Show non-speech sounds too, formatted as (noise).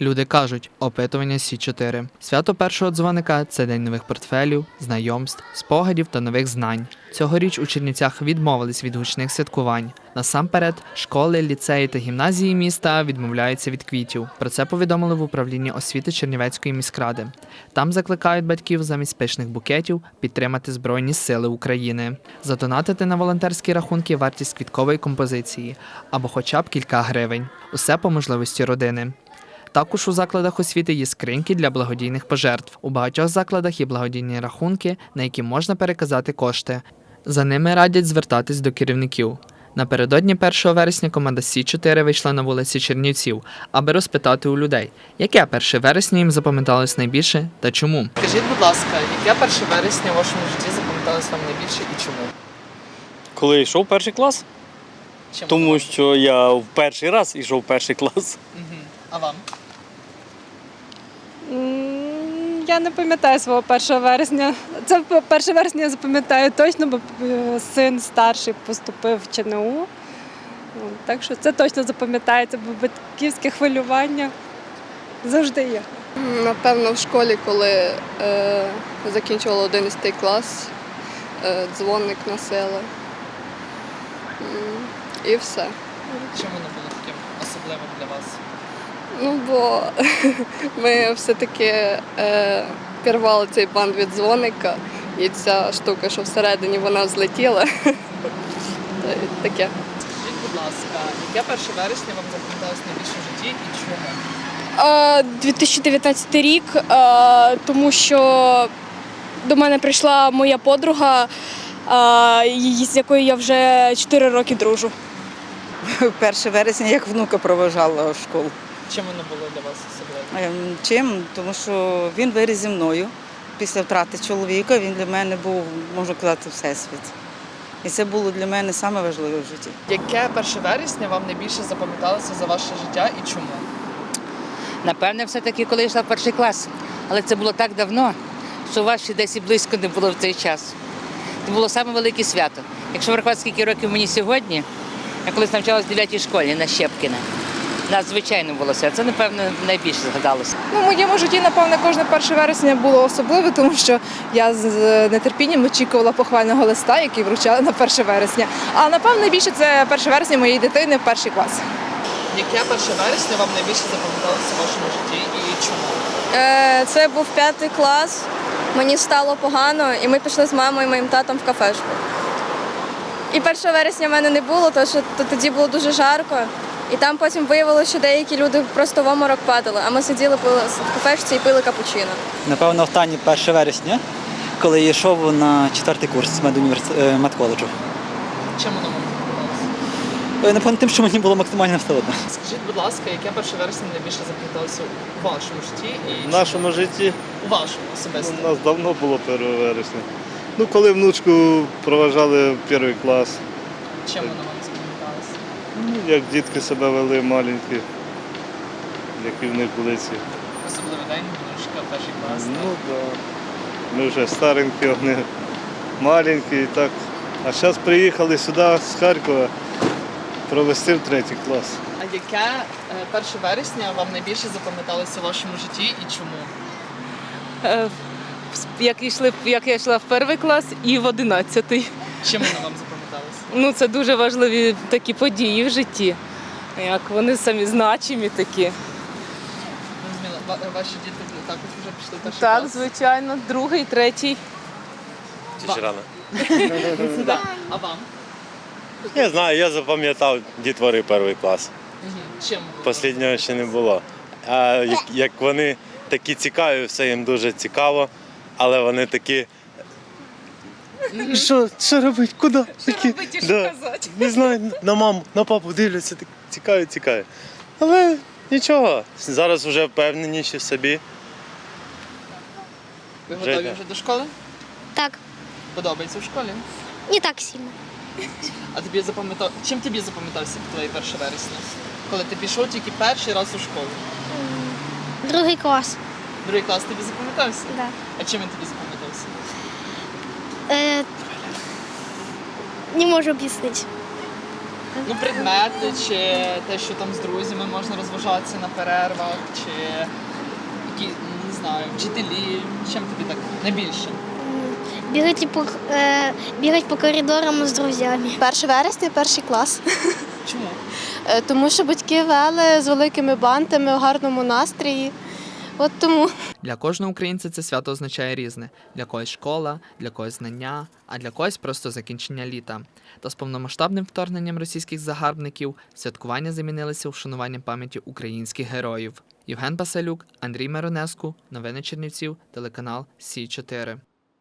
Люди кажуть, опитування Сі 4 Свято першого дзвоника це день нових портфелів, знайомств, спогадів та нових знань. Цьогоріч у Чернівцях відмовились від гучних святкувань. Насамперед, школи, ліцеї та гімназії міста відмовляються від квітів. Про це повідомили в управлінні освіти Чернівецької міськради. Там закликають батьків замість пишних букетів підтримати Збройні Сили України, задонатити на волонтерські рахунки вартість квіткової композиції або хоча б кілька гривень. Усе по можливості родини. Також у закладах освіти є скриньки для благодійних пожертв. У багатьох закладах є благодійні рахунки, на які можна переказати кошти. За ними радять звертатись до керівників. Напередодні 1 вересня команда Сі 4 вийшла на вулиці Чернівців, аби розпитати у людей, яке 1 вересня їм запам'яталось найбільше та чому. Скажіть, будь ласка, яке 1 вересня в вашому житті запам'яталось вам найбільше і чому? Коли йшов перший клас, Чому? тому що я в перший раз йшов в перший клас. Угу. А вам? Я не пам'ятаю свого 1 вересня. Це 1 вересня я запам'ятаю точно, бо е, син старший поступив в ЧНУ. Ну, Так що це точно запам'ятається, бо батьківське хвилювання завжди є. Напевно, в школі, коли е, закінчувала 11 клас, е, дзвоник носила. І все. Чому не було таким особливим для вас? Ну, бо (laughs) ми все-таки е, пірвали цей банд від дзвоника, і ця штука, що всередині вона злетіла. (laughs) Та Таке. Скажіть, будь ласка, яке 1 вересня вам запам'яталось найбільше в житті і чому? Е, 2019 рік, е, тому що до мене прийшла моя подруга, е, з якою я вже 4 роки дружу. (laughs) 1 вересня як внука проважала в школу. Чому не було для вас особливо? Чим? Тому що він виріс зі мною. Після втрати чоловіка він для мене був, можна казати, всесвіт. І це було для мене саме важливе в житті. Яке 1 вересня вам найбільше запам'яталося за ваше життя і чому? Напевне, все-таки, коли йшла в перший клас. Але це було так давно, що вас ще десь і близько не було в цей час. Це було саме велике свято. Якщо врахувати, скільки років мені сьогодні, я колись навчалася в 9 школі на Щепкіна. Надзвичайно було свято. Це, напевно, найбільше згадалося. Ну, в моєму житті, напевне, кожне 1 вересня було особливе, тому що я з нетерпінням очікувала похвального листа, який вручали на 1 вересня. А напевне найбільше це 1 вересня моєї дитини в перший клас. Яке 1 вересня вам найбільше запам'яталося в вашому житті і чому? Е, Це був п'ятий клас. Мені стало погано, і ми пішли з мамою і моїм татом в кафешку. І 1 вересня в мене не було, тому що тоді було дуже жарко. І там потім виявилося, що деякі люди просто в оморок падали, а ми сиділи пили в кафешці і пили капучино. Напевно, останнє 1 вересня, коли я йшов на четвертий курс медуніверс- е, медколеджу. Чому не вам запам'яталося? Е, Напевно, тим, що мені було максимально все одно. Скажіть, будь ласка, яке 1 вересня найбільше запам'яталося у вашому житті і В нашому житті у вашому особисто? у нас давно було 1 вересня. Ну, коли внучку проважали в перший клас, запам'яталося? ну, як дітки себе вели маленькі, які в них були ці. Особливий день, внучка, перший клас. Ну так. Да. Ми вже старенькі, вони маленькі і так. А зараз приїхали сюди з Харкова провести в третій клас. А яке е, 1 вересня вам найбільше запам'яталося у вашому житті і чому? Е, Як, йшли, як я йшла в перший клас і в одинадцятий. Чим воно вам? Ну, це дуже важливі такі події в житті. Як вони самі значимі такі. Ваші діти також вже пішли перший Так, клас? звичайно, другий, третій. Чи ж рано? (laughs) Да. А вам? Я знаю, я запам'ятав дітвори перший клас. Чим? Посліднього ще не було. А як, як вони такі цікаві, все їм дуже цікаво, але вони такі. Що, що робити? Куди? Такі, робити і що казати? Не знаю, на маму, на папу дивляться, так цікаві, цікаві. Але нічого, зараз вже впевненіші в собі. Ви готові вже до школи? Так, Подобається в школі? не так сильно. А тобі запам'ятав... Чим тобі запам'ятався твоє 1 вересня? Коли ти пішов тільки перший раз у школу. Другий клас. Другий клас тобі запам'ятався? Да. А чим він тобі запам'ятався? Е, не можу об'яснити. Ну, предмети, чи те, що там з друзями можна розважатися на перервах, чи які, не знаю, вчителі. Чим тобі так найбільше? Бігати по, е, бігати по коридорам з друзями. 1 вересня, перший клас. Чому? Е, Тому що батьки вели з великими бантами в гарному настрої. От тому. Для кожного українця це свято означає різне: для когось школа, для когось знання, а для когось просто закінчення літа. Та з повномасштабним вторгненням російських загарбників святкування замінилися вшануванням пам'яті українських героїв. Євген Басалюк, Андрій Миронеску, новини Чернівців, телеканал Сі 4